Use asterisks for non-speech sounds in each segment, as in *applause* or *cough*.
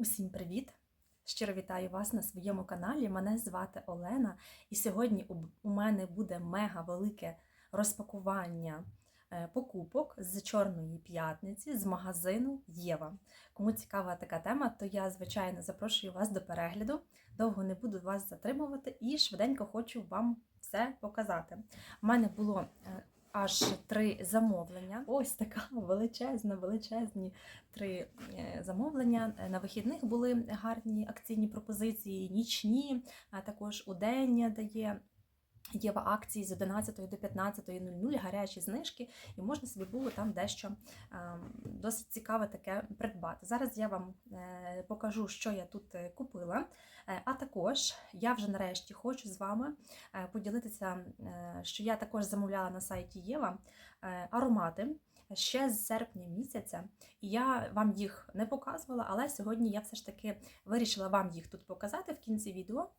Усім привіт! Щиро вітаю вас на своєму каналі. Мене звати Олена, і сьогодні у- мене буде мега велике розпакування е, покупок з Чорної п'ятниці з магазину Єва. Кому цікава така тема, то я, звичайно, запрошую вас до перегляду. Довго не буду вас затримувати і швиденько хочу вам все показати. У мене було е, аж три замовлення. Ось така величезна, величезні три е, замовлення. Е, На вихідних були гарні акційні пропозиції, нічні, а також у день дає. Єва акції з 11 до 15.00, гарячі знижки, і можна собі було там дещо е, досить цікаве таке придбати. Зараз я вам е, покажу, що я тут е, купила. А також я вже нарешті хочу з вами поділитися, що я також замовляла на сайті Єва аромати ще з серпня місяця. І я вам їх не показувала, але сьогодні я все ж таки вирішила вам їх тут показати в кінці відео.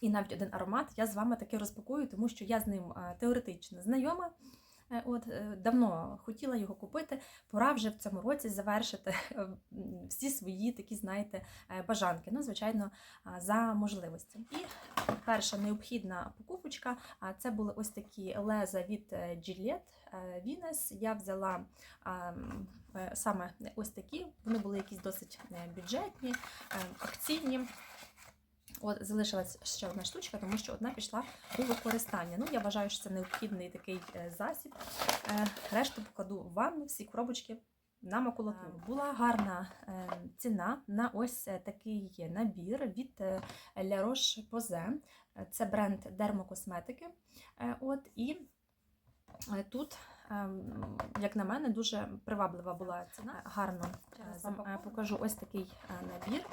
І навіть один аромат я з вами таки розпакую, тому що я з ним е, теоретично знайома. Е, От е, давно хотіла його купити. Пора вже в цьому році завершити всі свої такі, знаєте, бажанки. Ну, звичайно, за можливості. І перша необхідна покупочка це були ось такі леза від Gillette Venus. Я взяла саме ось такі. Вони були якісь досить бюджетні, е, акційні. От залишилась ще одна штучка, тому що одна пішла у використання. Ну, я вважаю, що це необхідний такий е, засіб. Е, Решту покладу в ванну, всі коробочки на макулатуру. Була гарна е, ціна на ось такий набір від La Roche-Posay. Е, Це бренд дермокосметики. От і тут. Як на мене, дуже приваблива була ціна. Гарно зам- е, покажу ось такий набір.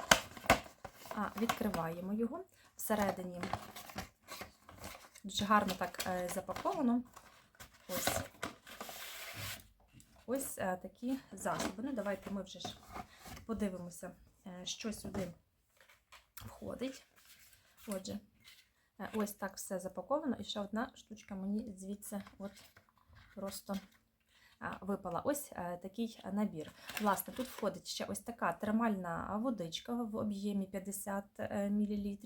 А, відкриваємо його. Всередині дуже гарно так е, запаковано. Ось. Ось е, такі засоби. Ну, давайте ми вже ж подивимося, е, що сюди входить. Отже, ось так все запаковано. І ще одна штучка мені звідси от просто випала. Ось е, такий набір. Власне, тут входить ще ось така термальна водичка в об'ємі 50 мл.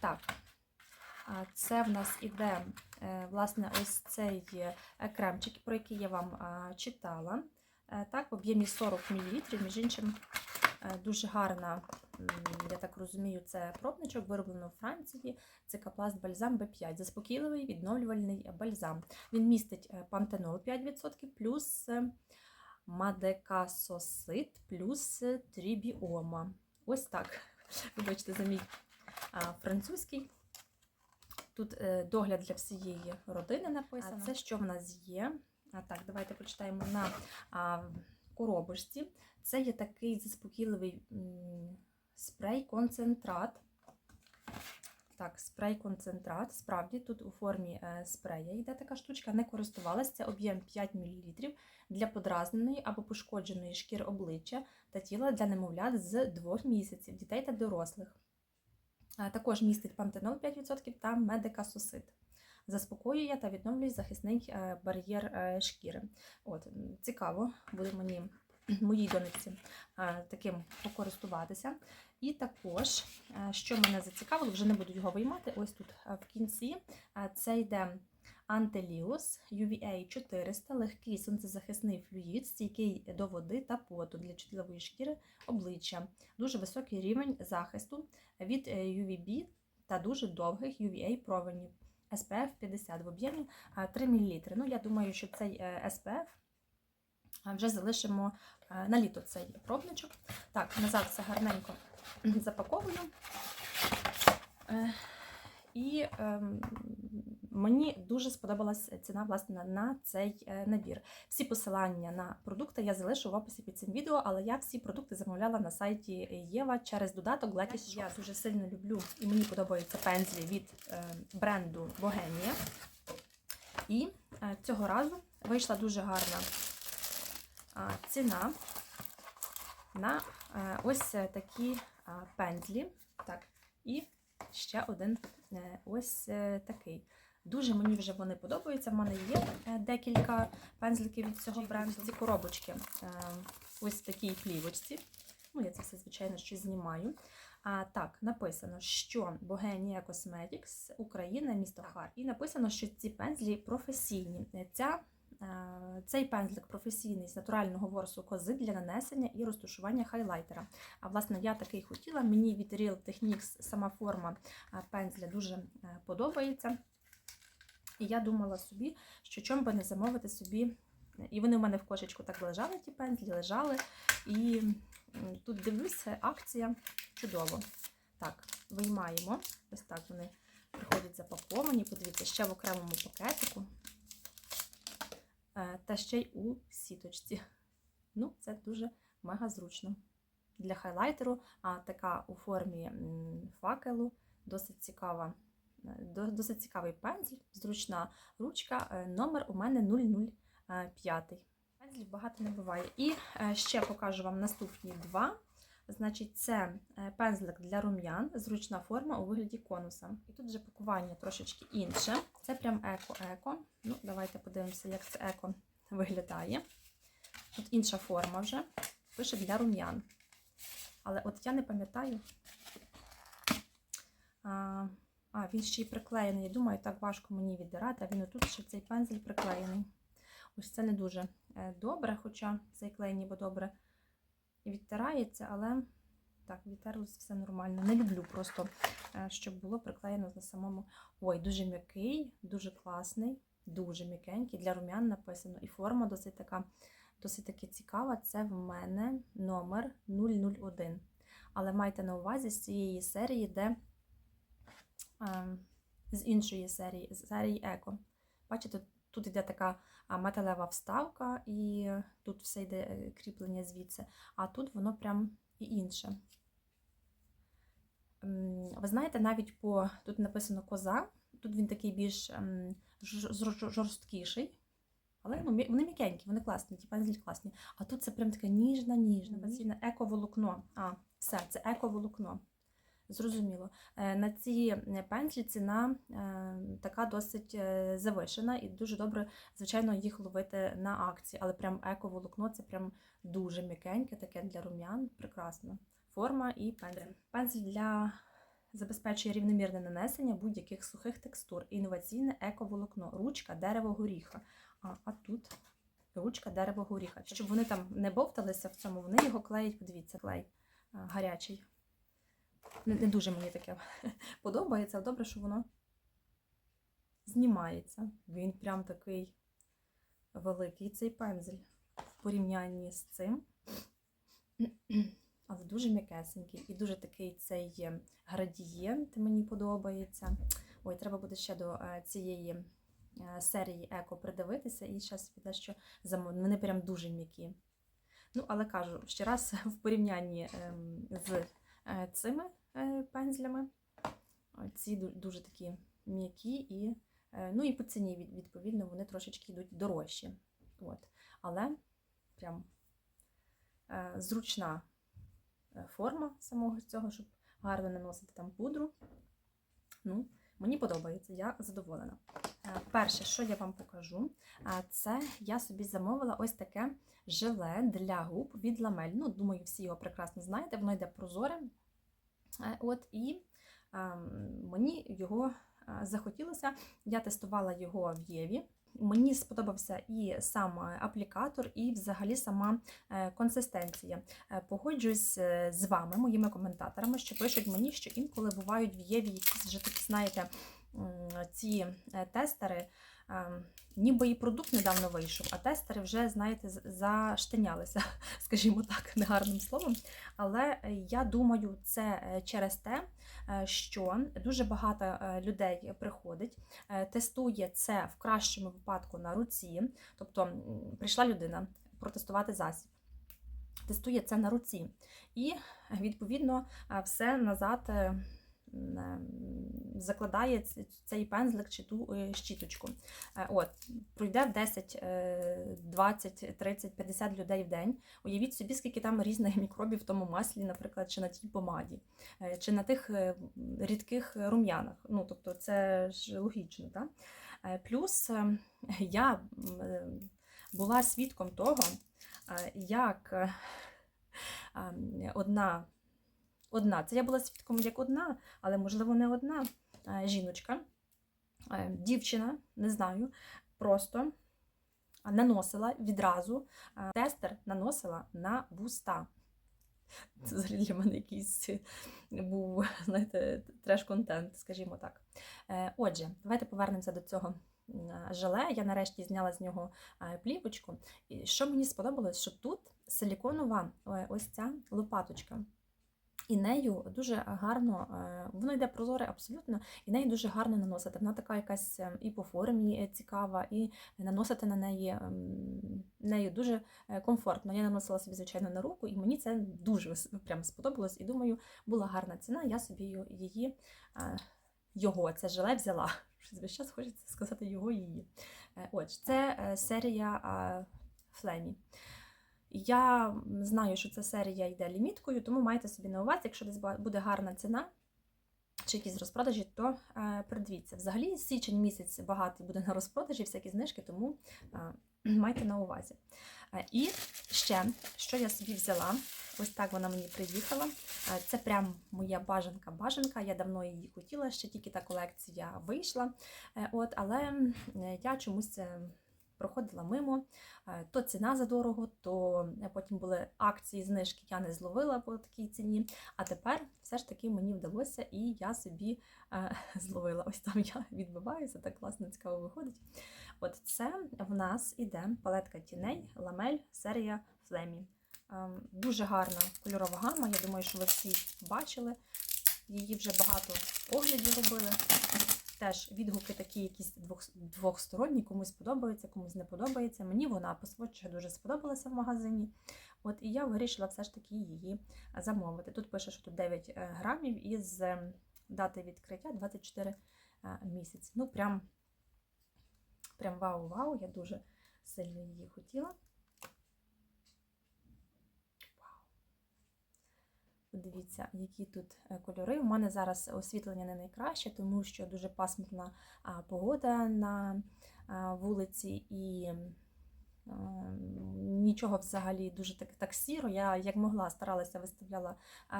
Так, це в нас іде е, власне ось цей е, кремчик, про який я вам читала. Е, Так, в об'ємі 40 мл, між іншим, е, дуже гарна, я так розумію, це пробничок, вироблено у Франції. Це Капласт бальзам B5. Заспокійливий відновлювальний бальзам. Він містить е, пантенол 5% плюс е, мадекасосит плюс е, трібіома. Ось так. *laughs* Вибачте, за мій французький. Тут догляд для всієї родини написано. А це що в нас є? А так, давайте почитаємо на а, коробочці. Це є такий заспокійливий м, спрей-концентрат. Так, спрей-концентрат. Справді, тут у формі е, спрея йде така штучка. Не користувалася. Це об'єм 5 мл для подразненої або пошкодженої шкіри обличчя та тіла для немовлят з 2 місяців, дітей та дорослих. А Також містить пантенол 5% та медикасосид. Заспокоює та відновлює захисний е, бар'єр е, шкіри. От, цікаво, буде мені моїй донечці е, таким покористуватися. І також, е, що мене зацікавило, вже не буду його виймати. Ось тут е, в кінці е, це йде Антеліус UVA 400, легкий сонцезахисний флюїд, стійкий до води та поту для чутливої шкіри обличчя. Дуже високий рівень захисту від UVB та дуже довгих UVA променів. SPF 50 в об'ємі 3 мл. Ну, я думаю, що цей SPF вже залишимо на літо цей пробничок. Так, назад все гарненько *clears throat* запаковую. Е, І ем, мені дуже сподобалась ціна власне на- цей е, набір. Всі посилання на продукти я залишу в описі під цим відео, але я всі продукти замовляла на сайті Єва через додаток Glatis Shop. Я дуже сильно люблю і мені подобаються пензлі від е, бренду Bohemia. І цього разу вийшла дуже гарна ціна на е, ось е, такі а, пензлі. Так, і ще один е, ось е, такий. Дуже мені вже вони подобаються. В мене є е, декілька пензликів від цього бренду. Ці коробочки е, ось в такій плівочці. Ну, я це все звичайно, що знімаю. А, так, написано, що Богенія Cosmetics, Україна, місто Хар. І написано, що ці пензлі професійні. Ця, е, цей пензлик професійний з натурального ворсу кози для нанесення і розташування хайлайтера. А власне, я такий хотіла. Мені від Real Techniques сама форма е, пензля дуже е, подобається. І я думала собі, що чому би не замовити собі. І вони в мене в кошечку так лежали, ті пензлі, лежали. І тут дивлюся, акція чудово. Так, виймаємо. Ось так вони приходять запаковані. Подивіться, ще в окремому пакетику. Е, Та ще й у сіточці. Ну, це дуже мега зручно. Для хайлайтеру, а така у формі факелу, досить цікава. е, Досить цікавий пензль, зручна ручка. Е, Номер у мене 005. Пензлів багато не буває. І ще покажу вам наступні два. Значить, це е, пензлик для рум'ян, зручна форма у вигляді конуса. І тут вже пакування трошечки інше. Це прям еко-еко. Ну, давайте подивимося, як це еко виглядає. Тут інша форма вже. Пише для рум'ян. Але от я не пам'ятаю. А, а, він ще й приклеєний. Я думаю, так важко мені віддирати, а він отут ще цей пензель приклеєний. Ось це не дуже е, добре, хоча цей клей ніби добре відтирається, але так, відтерлося все нормально. Не люблю просто, е, щоб було приклеєно на самому. Ой, дуже м'який, дуже класний, дуже м'якенький. Для рум'ян написано. І форма досить така, досить таки цікава. Це в мене номер 001. Але майте на увазі з цієї серії, де е, з іншої серії, з серії Еко. Бачите, тут йде така металева вставка, і тут все йде е, кріплення звідси, а тут воно прям і інше. Ви знаєте, навіть по тут написано коза, тут він такий більш ем, жор- жор- жорсткіший. Але ну, вони м'якенькі, вони класні, ті пензлі класні. А тут це прям таке ніжна, ніжна, Мгм. mm еко-волокно. А, все, це еко-волокно. Зрозуміло. Е, На ці е, пензлі ціна е, така досить завишена і дуже добре, звичайно, їх ловити на акції. Але прям еко-волокно це прям дуже м'якеньке, таке для рум'ян. Прекрасно. Форма і пензель. Пензель для забезпечує рівномірне нанесення будь-яких сухих текстур. Інноваційне еко-волокно, ручка дерево горіха. А, а тут ручка дерево горіха. Щоб вони там не бовталися в цьому, вони його клеять, подивіться, клей гарячий. Не, не дуже мені таке *laughs* подобається, але добре, що воно знімається. Він прям такий великий цей пензель в порівнянні з цим. *clears throat* Але дуже м'якесенький і дуже такий цей е, градієнт мені подобається. Ой, треба буде ще до е, цієї е, серії еко придивитися і зараз піде, що замовлю. Вони прям дуже м'які. Ну, але кажу, ще раз *laughs* в порівнянні ем, з цими е, пензлями, е, ці дуже такі м'які і, е, ну, і по ціні, відповідно, вони трошечки йдуть дорожчі. От. Але прям е, зручна е, форма самого цього, щоб гарно наносити там пудру. Ну, мені подобається, я задоволена. Е, Перше, що я вам покажу, е, це я собі замовила ось таке желе для губ від ламель. Ну, думаю, всі його прекрасно знаєте, воно йде прозоре. Е, От, і е, мені його е, захотілося. Я тестувала його в Єві. Мені сподобався і сам е, аплікатор, і взагалі сама консистенція. Погоджуюсь з вами, моїми коментаторами, що пишуть мені, що інколи бувають в Єві якісь вже такі, знаєте, ці тестери. Е, Ніби і продукт недавно вийшов, а тестери вже, знаєте, заштинялися, *laughs* скажімо так, негарним словом. Але е, я думаю, це е, через те, е, що дуже багато людей приходить, тестує це в кращому випадку на руці. Тобто прийшла людина протестувати засіб. Тестує це на руці. І, відповідно, все назад закладає цей пензлик чи ту е, щіточку. Е, От, пройде 10, е, 20, 30, 50 людей в день. Уявіть собі, скільки там різних мікробів в тому маслі, наприклад, чи на тій помаді, е, чи на тих рідких рум'янах. Ну, тобто, це ж логічно, так? Плюс я була свідком того, як е, одна, одна. Це я була свідком як одна, але можливо не одна жіночка, дівчина, не знаю, просто наносила відразу тестер наносила на вуста. Це взагалі для мене якийсь був, знаєте, треш-контент, скажімо так. Е, Отже, давайте повернемося до цього желе. Я нарешті зняла з нього е, плівочку. І що мені сподобалось, що тут силіконова е, ось ця лопаточка. І нею дуже гарно, е, воно йде прозоре абсолютно, і нею дуже гарно наносити. Вона така якась е, і по формі е, цікава, і наносити на неї ем, нею дуже е, комфортно. Я наносила собі, звичайно, на руку, і мені це дуже прям сподобалось. І думаю, була гарна ціна. Я собі її, його, це желе взяла. Щось весь час хочеться сказати його її. Отже, це серія Флемі. Я знаю, що ця серія йде ліміткою, тому майте собі на увазі, якщо десь буде гарна ціна чи якісь розпродажі, то е, придивіться. Взагалі, січень місяць багатий буде на розпродажі, всякі знижки, тому е, майте на увазі. Е, і ще, що я собі взяла, ось так вона мені приїхала. Це прям моя бажанка-бажанка. Я давно її хотіла, ще тільки та колекція вийшла. От, але я чомусь. Проходила мимо, Е, то ціна задорого, то е, потім були акції, знижки, я не зловила по такій ціні. А тепер все ж таки мені вдалося, і я собі е, *laughs* зловила. Ось там я відбиваюся, так класно цікаво виходить. От це в нас іде палетка тіней, ламель, серія Флемі. Ем, Дуже гарна кольорова гама. Я думаю, що ви всі бачили. Її вже багато оглядів робили. Теж відгуки такі, якісь двох, двохсторонні, комусь подобається, комусь не подобається. Мені вона по сводчі дуже сподобалася в магазині. От і я вирішила все ж таки її замовити. Тут пише, що тут 9 е, грамів із е, дати відкриття 24 е, місяці. Ну, прям, прям вау-вау, я дуже сильно її хотіла. Подивіться, які тут е, кольори. У мене зараз освітлення не найкраще, тому що дуже пасмурна погода на вулиці і нічого взагалі дуже так, так сіро. Я як могла старалася виставляла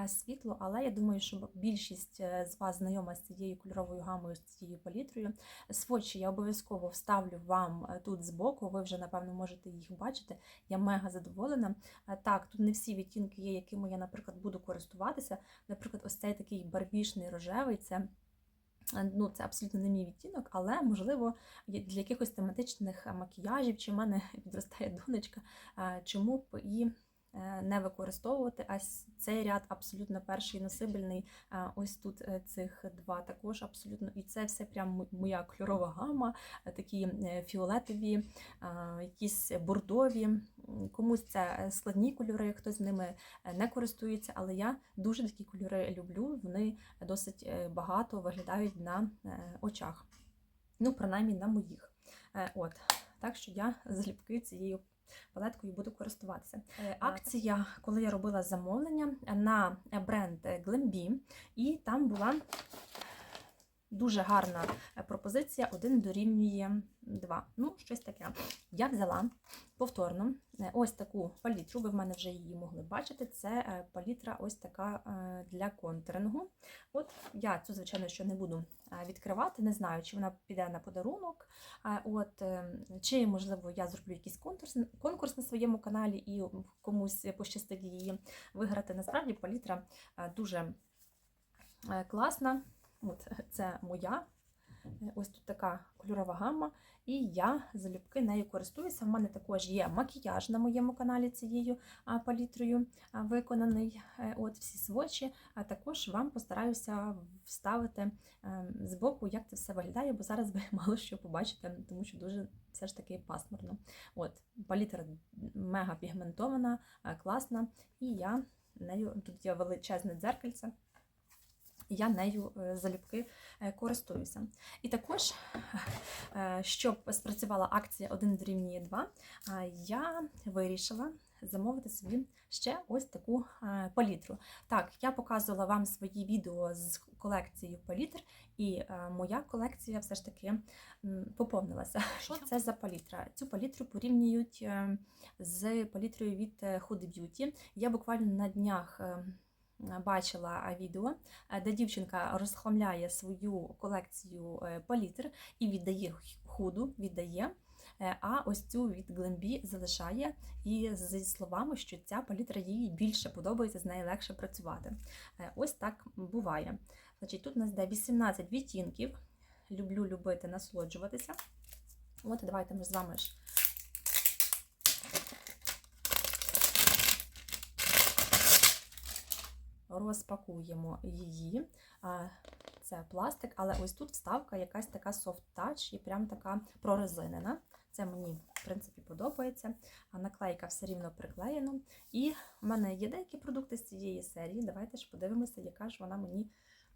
світло, але я думаю, що більшість е, з вас знайома з цією кольоровою гамою, з цією палітрою. Сводчі я обов'язково вставлю вам е, тут збоку, ви вже, напевно, можете їх бачити. Я мега задоволена. Е, Так, тут не всі відтінки є, якими я, наприклад, буду користуватися. Наприклад, ось цей такий барбішний рожевий, це, ну, це абсолютно не мій відтінок, але, можливо, для якихось тематичних е, макіяжів, чи в мене *laughs* підростає донечка, е, чому б і е, не використовувати. А цей ряд абсолютно перший носибельний. Е, Ось тут е, цих два також абсолютно. І це все прям моя кольорова гама, е, такі е, фіолетові, якісь бордові. Комусь це е, складні кольори, хтось ними е, не користується, але я дуже такі кольори люблю. Вони досить е, багато виглядають на е, очах. Ну, принаймні на моїх. Е, От. Так що я залюбки цією палеткою буду користуватися. Е, Акція, коли я робила замовлення на бренд Glambi, і там була дуже гарна е, пропозиція, один дорівнює 2. Ну, щось таке. Я взяла повторно е, ось таку палітру, ви в мене вже її могли бачити. Це е, палітра ось така для контурингу. От я цю, звичайно, що не буду відкривати, не знаю, чи вона піде на подарунок. От, чи, можливо, я зроблю якийсь конкурс, конкурс на своєму каналі і комусь пощастить її виграти. Насправді палітра дуже класна. От, це моя. Е, Ось тут така кольорова гамма, і я залюбки нею користуюся. У мене також є макіяж на моєму каналі цією палітрою виконаний. Е, От всі свочі, а також вам постараюся вставити е, збоку, як це все виглядає, бо зараз ви *laughs* мало що побачите, тому що дуже все ж таки пасмурно. От, палітра мега пігментована, е, класна, і я нею тут є величезне дзеркальце. Я нею е, залюбки е, користуюся. І також, е, щоб спрацювала акція 1 дорівнює 2, е, я вирішила замовити собі ще ось таку палітру. Так, я показувала вам свої відео з колекцією палітр, і моя колекція все ж таки поповнилася. Що це за палітра? Цю палітру порівнюють з палітрою від Huda Beauty. Я буквально на днях. Бачила відео, е, де дівчинка розхламляє свою колекцію е, палітр і віддає худу, віддає. Е, А ось цю від Glambi залишає і зі словами, що ця палітра їй більше подобається, з нею легше працювати. Ось так буває. Значить, тут у нас йде 18 відтінків. Люблю любити, насолоджуватися. От, давайте ми з вами ж. Розпакуємо її. Це пластик, але ось тут вставка якась така soft touch і прям така прорезинена. Це мені, в принципі, подобається. Наклейка все рівно приклеєна. І в мене є деякі продукти з цієї серії. Давайте ж подивимося, яка ж вона мені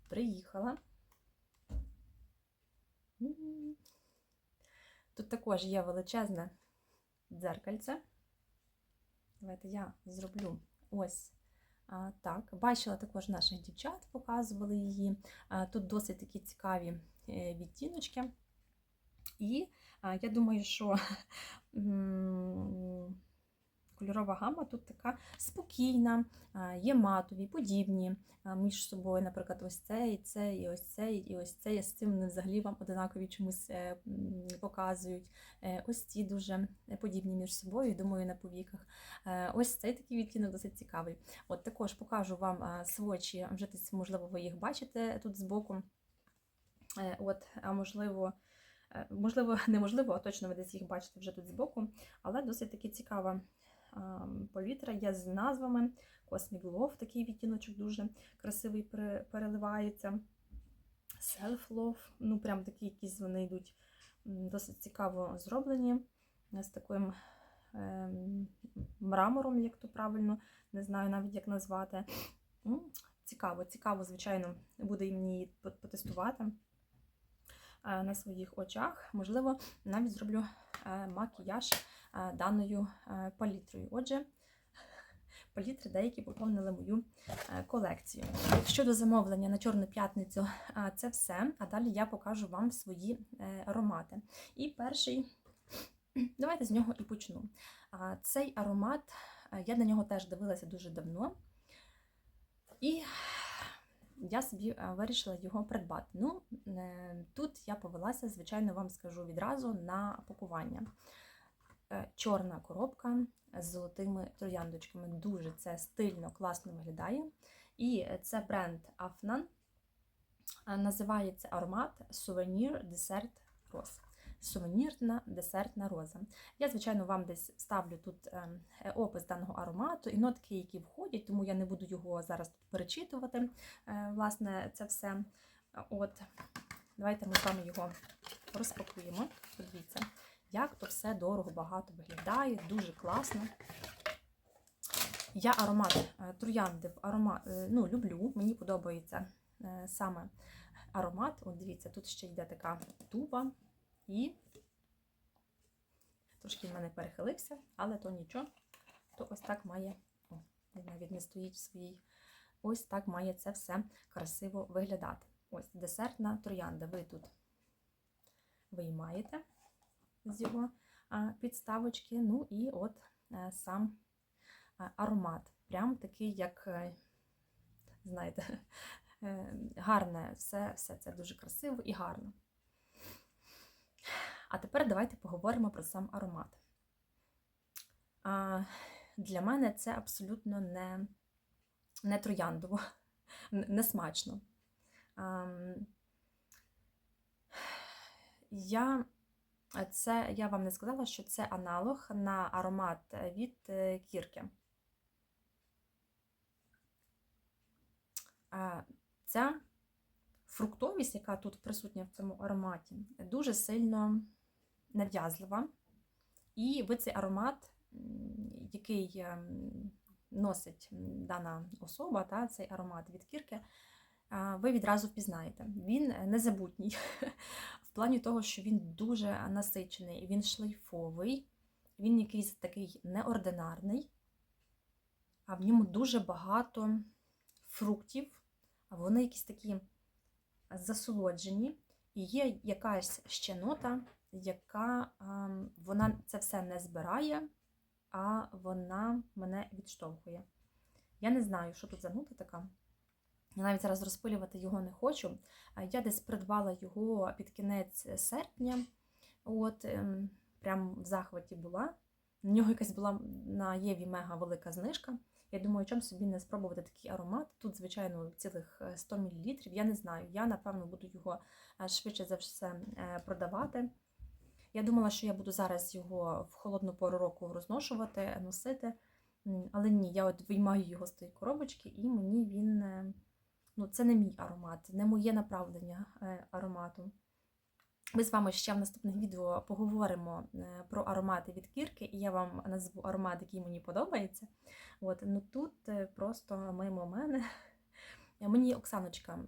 приїхала. Тут також є величезне дзеркальце. Давайте я зроблю ось так. Бачила також наших дівчат, показували її. Тут досить такі цікаві е, відтіночки. І я думаю, що *laughs* кольорова гама тут така спокійна, є матові, подібні між собою. Наприклад, ось цей, цей, і ось цей, і ось цей. З цим взагалі вам одинакові чомусь е, показують. Е, Ось ці дуже подібні між собою, думаю, на повіках. Е, Ось цей такий відтінок досить цікавий. От також покажу вам свочі, вже можливо, ви їх бачите тут збоку. От, а можливо, можливо, *laughs* неможливо, а точно ви десь їх бачите вже тут збоку, але досить таки цікава а, палітра є з назвами. Cosmic Love, такий відтіночок дуже красивий переливається. Self Love, ну прям такі якісь вони йдуть досить цікаво зроблені. З таким ем, мрамором, як то правильно, не знаю навіть як назвати. Цікаво, цікаво, звичайно, буде мені її потестувати е, на своїх очах. Можливо, навіть зроблю е, макіяж е, даною е, палітрою. Отже, *laughs* палітри деякі поповнили мою е, колекцію. Щодо замовлення на Чорну п'ятницю, е, це все. А далі я покажу вам свої е, аромати. І перший, *clears throat* давайте з нього і почну. Цей аромат, е, я на нього теж дивилася дуже давно. І я собі е, вирішила його придбати. Ну, е, тут я повелася, звичайно, вам скажу відразу на пакування. Е, Чорна коробка з золотими трояндочками. Дуже це стильно, класно виглядає. І це бренд Afnan. Е, Називається аромат Souvenir Dessert Rose. Сувенірна десертна роза. Я, звичайно, вам десь ставлю тут е, опис даного аромату і нотки, які входять, тому я не буду його зараз тут перечитувати. Власне, це все. От, давайте ми з вами його розпакуємо. Подивіться, як то все дорого, багато виглядає, дуже класно. Я аромат е, троянди аромат, е, ну, люблю, мені подобається е, саме аромат. От дивіться, тут ще йде така туба. І трошки в мене перехилився, але то нічого. То ось так має, о, він навіть не стоїть в своїй. Ось так має це все красиво виглядати. Ось десертна троянда. Ви тут виймаєте з його підставочки. Ну і от сам аромат. Прям такий, як, е, знаєте, *laughs* е, гарне все, все це дуже красиво і гарно. А тепер давайте поговоримо про сам аромат. Для мене це абсолютно не, не трояндово, *laughs* не смачно. Я, це, я вам не сказала, що це аналог на аромат від е, кірки. Ця фруктовість, яка тут присутня в цьому ароматі, дуже сильно нав'язлива. І ви цей аромат, який ем, носить дана особа, та, цей аромат від кірки, ви відразу впізнаєте. Він незабутній в *laughs* плані того, що він дуже насичений, він шлейфовий, він якийсь такий неординарний. а в ньому дуже багато фруктів, а вони якісь такі засолоджені, і є якась ще нота, яка вона це все не збирає, а вона мене відштовхує. Я не знаю, що тут за нота така. Я навіть зараз розпилювати його не хочу. Я десь придбала його під кінець серпня. От, ем, прям в захваті була. На нього якась була на Єві мега велика знижка. Я думаю, чому собі не спробувати такий аромат. Тут, звичайно, цілих е, 100 мл. Я не знаю. Я, напевно, буду його е, швидше за все е, продавати. Я думала, що я буду зараз його в холодну пору року розношувати, носити. Але ні, я от виймаю його з тої коробочки, і мені він. Ну, це не мій аромат, не моє направлення е, аромату. Ми з вами ще в наступних відео поговоримо е, про аромати від кірки, і я вам назву аромат, який мені подобається. От, ну тут е, просто мимо мене. Мені Оксаночка,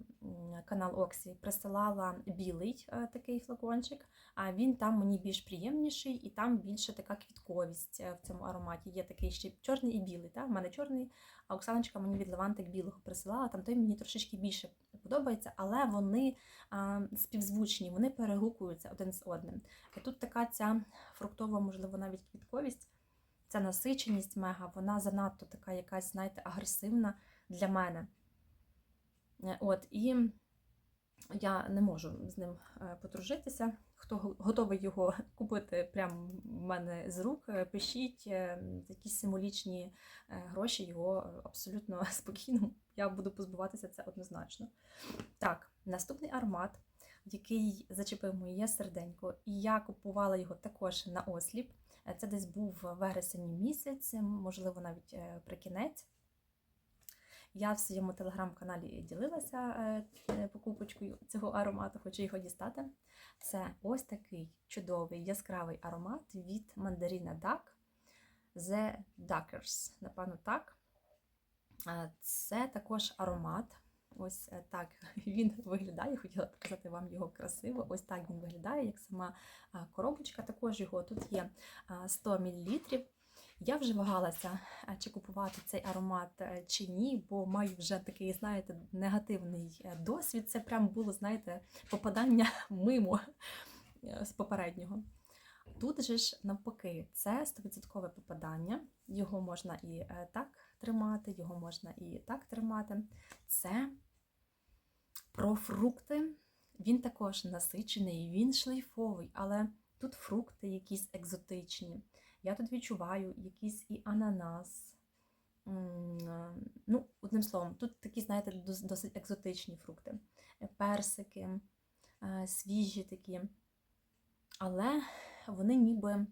канал Оксі, присилала білий е, такий флакончик, а він там мені більш приємніший, і там більше така квітковість е, в цьому ароматі. Є такий ще чорний і білий. Та? В мене чорний, а Оксаночка мені від Левантик білого присилала. Там той мені трошечки більше подобається, але вони а, співзвучні, вони перегукуються один з одним. І тут така ця фруктова, можливо, навіть квітковість, ця насиченість мега, вона занадто така якась, знаєте, агресивна для мене. Е, От, і я не можу з ним е, подружитися. Хто готовий його *laughs* купити прямо в мене з рук, е, пишіть якісь символічні гроші, його абсолютно *laughs* спокійно. Я буду позбуватися це однозначно. Так, наступний аромат, який зачепив моє серденько, і я купувала його також на осліп. Це десь був вересень місяць, можливо, навіть е, при кінець. Я в своєму телеграм-каналі ділилася е, е, покупочкою цього аромату, хочу його дістати. Це ось такий чудовий яскравий аромат від мандаріна Duck The Duckers. Напевно, так. Е, Це також аромат. Ось так *laughs* він виглядає. Хотіла показати вам його красиво. Ось так він виглядає, як сама коробочка. Також його тут є 100 мл. Я вже вагалася, чи купувати цей аромат е, чи ні, бо маю вже такий, знаєте, негативний е, досвід. Це прям було, знаєте, попадання *laughs* мимо е, з попереднього. Тут же ж навпаки, це 100% попадання. Його можна і е, так тримати, його можна і так тримати. Це про фрукти. Він також насичений, він шлейфовий, але тут фрукти якісь екзотичні. Я тут відчуваю якийсь і ананас. Ну, одним словом, тут такі, знаєте, досить екзотичні фрукти. Персики, свіжі такі. Але вони ніби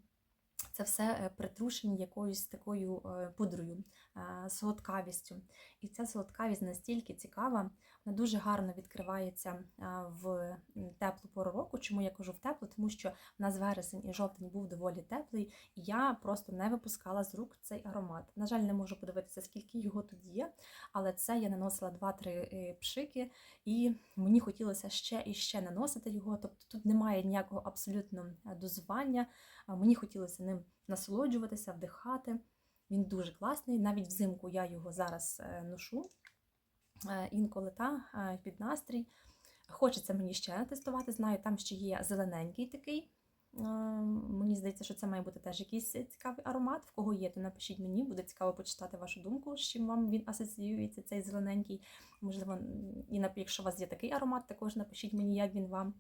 це все е, притрушені якоюсь такою е, пудрою, е, солодкавістю. І ця солодкавість настільки цікава, вона дуже гарно відкривається в теплу пору року. Чому я кажу в теплу? Тому що в нас вересень і жовтень був доволі теплий, і я просто не випускала з рук цей аромат. На жаль, не можу подивитися, скільки його тут є, але це я наносила 2-3 е, пшики, і мені хотілося ще і ще наносити його. Тобто тут немає ніякого абсолютно дозування. Мені хотілося ним насолоджуватися, вдихати. Він дуже класний. Навіть взимку я його зараз е, ношу е, інколи та е, під настрій. Хочеться мені ще тестувати. Знаю, там ще є зелененький такий. Мені здається, що це має бути теж якийсь цікавий аромат. В кого є, то напишіть мені, буде цікаво почитати вашу думку, з чим вам він асоціюється, цей зелененький. Можливо, і якщо у вас є такий аромат, також напишіть мені, як він вам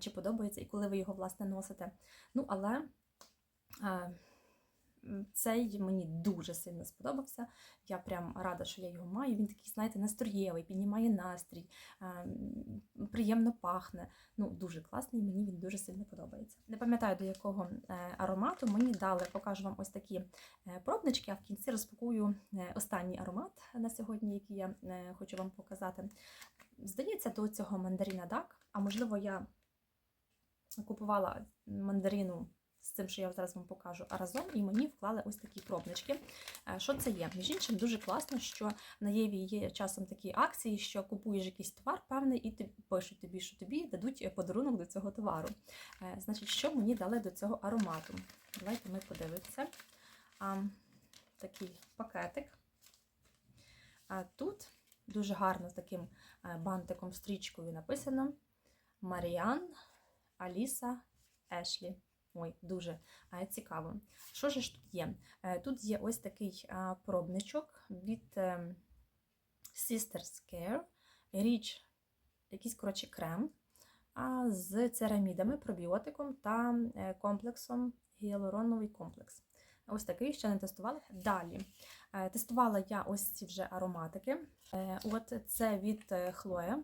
чи подобається, і коли ви його власне носите. Ну, але цей мені дуже сильно сподобався. Я прям рада, що я його маю. Він такий, знаєте, настроєвий, піднімає настрій, приємно пахне. Ну, дуже класний, мені він дуже сильно подобається. Не пам'ятаю, до якого е, аромату мені дали, покажу вам ось такі е, пробнички, а в кінці розпакую е, останній аромат на сьогодні, який я е, хочу вам показати. Здається, до цього мандаріна Дак, а можливо, я купувала мандарину з цим, що я зараз вам покажу, а разом і мені вклали ось такі пробнички. Е, Що це є? Між іншим, дуже класно, що на Єві є часом такі акції, що купуєш якийсь товар певний, і пишуть тобі, що тобі дадуть подарунок до цього товару. Е, Значить, що мені дали до цього аромату? Давайте ми подивимося. Такий пакетик. А тут дуже гарно з таким е, бантиком стрічкою написано Маріан Аліса Ешлі. Ой, дуже е, цікаво. Що ж тут є? Е, Тут є ось такий пробничок від е, Sisters Care, річ, якийсь коротше крем з церамідами, пробіотиком та комплексом гіалуроновий комплекс. Ось такий ще не тестувала. Далі тестувала я ось ці вже ароматики. От це від е, Chloe.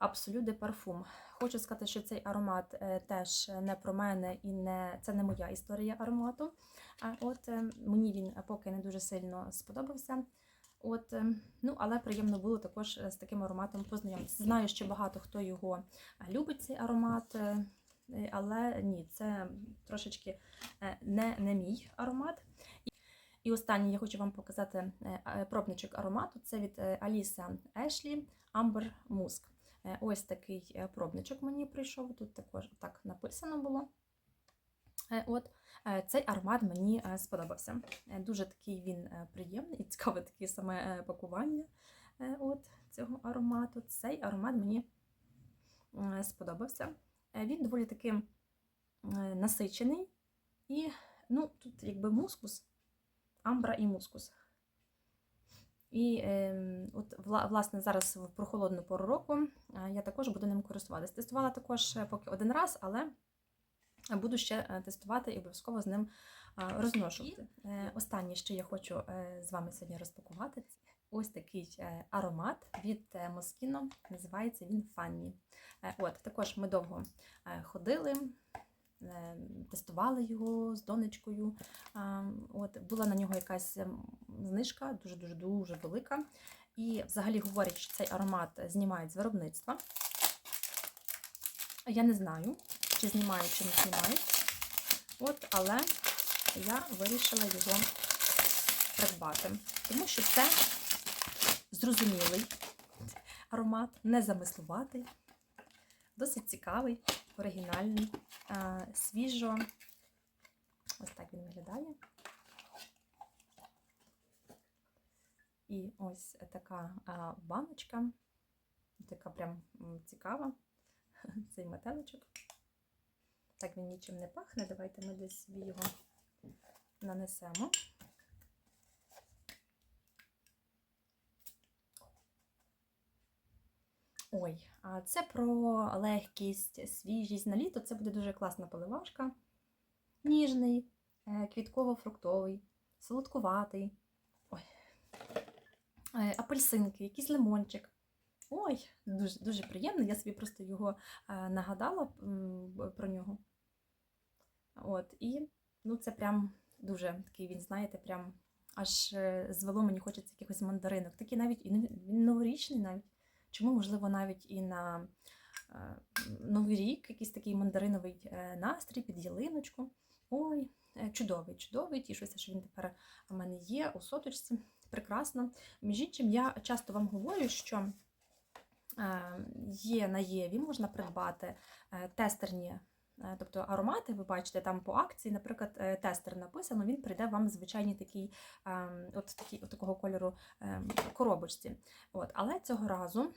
Absolute de Parfum. Хочу сказати, що цей аромат е, теж не про мене і не це не моя історія аромату. А От е, мені він поки не дуже сильно сподобався. От, е, ну, але приємно було також з таким ароматом познайомитися. Знаю, що багато хто його любить цей аромат, але ні, це трошечки не, не мій аромат. І- останнє я хочу вам показати пробничок аромату. Це від Аліса Ешлі Amber Musk. Е, Ось такий е, пробничок мені прийшов. Тут також так написано було. Е, От цей аромат мені сподобався. Дуже такий він приємний і цікаве таке саме пакування от цього аромату. Цей аромат мені сподобався. Він доволі таки насичений. І ну, тут якби мускус, амбра і мускус. І е, от, власне, зараз в прохолодну пору року я також буду ним користуватися. Тестувала також е, поки один раз, але буду ще е, тестувати і обов'язково з ним розношувати. Е, Останнє, що я хочу з вами сьогодні розпакувати, це ось такий аромат від Moschino. Називається він Fanny. Е, От, також ми довго ходили. Тестували його з донечкою. От була на нього якась ем, знижка, дуже дуже дуже велика. І взагалі говорять, що цей аромат знімають з виробництва. Я не знаю, чи знімають, чи не знімають. От, але я вирішила його придбати, тому що це зрозумілий аромат, незамислуватий, досить цікавий, оригінальний, свіжо. Ось так він виглядає. І ось така баночка, така прям цікава, *laughs* цей метеличок. Так він нічим не пахне. Давайте ми десь його нанесемо. Ой, а це про легкість, свіжість на літо. Це буде дуже класна поливашка. Ніжний, е, квітково-фруктовий, солодкуватий. Ой. Е, Апельсинки, якийсь лимончик. Ой, дуже, дуже приємно. Я собі просто його е, нагадала про нього. От, і ну, це прям дуже такий, він, знаєте, прям аж звело мені хочеться якихось мандаринок. Такий навіть він новорічний навіть. Чому, можливо, навіть і на е, Новий рік якийсь такий мандариновий е, настрій під ялиночку. Ой, е, чудовий, чудовий. Тішуся, що він тепер у мене є у соточці. Прекрасно. Між іншим, я часто вам говорю, що є на Єві, можна придбати тестерні. Е, Тобто аромати, ви бачите, там по акції, наприклад, е, тестер написано, він прийде вам звичайній такій, ем, от, такій, от такого кольору ем, коробочці. От, але цього разу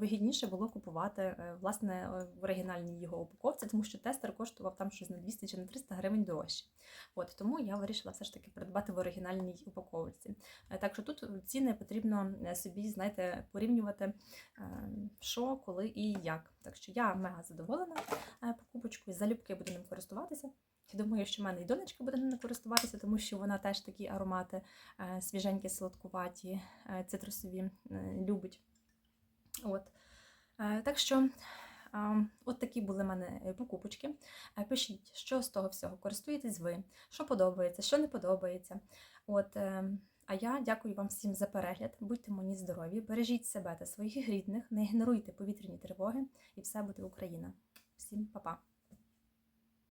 вигідніше було купувати е, власне е, в оригінальній його упаковці, тому що тестер коштував там щось на 200 чи на 300 гривень дорожче. От, тому я вирішила все ж таки придбати в оригінальній упаковці. Е, Так що тут ціни потрібно е, собі, знаєте, порівнювати, е, що, коли і як. Так що я мега задоволена е, покупочкою, залюбки буду ним користуватися. Я думаю, що в мене і донечка буде ним користуватися, тому що вона теж такі аромати е, свіженькі, солодкуваті, е, цитрусові е, любить. От. Е, Так що, от такі були в мене е, покупочки. Е, Пишіть, що з того всього користуєтесь ви, що подобається, що не подобається. От, а я дякую вам всім за перегляд. Будьте мені здорові, бережіть себе та своїх рідних, не ігноруйте повітряні тривоги, і все буде Україна. Всім па-па!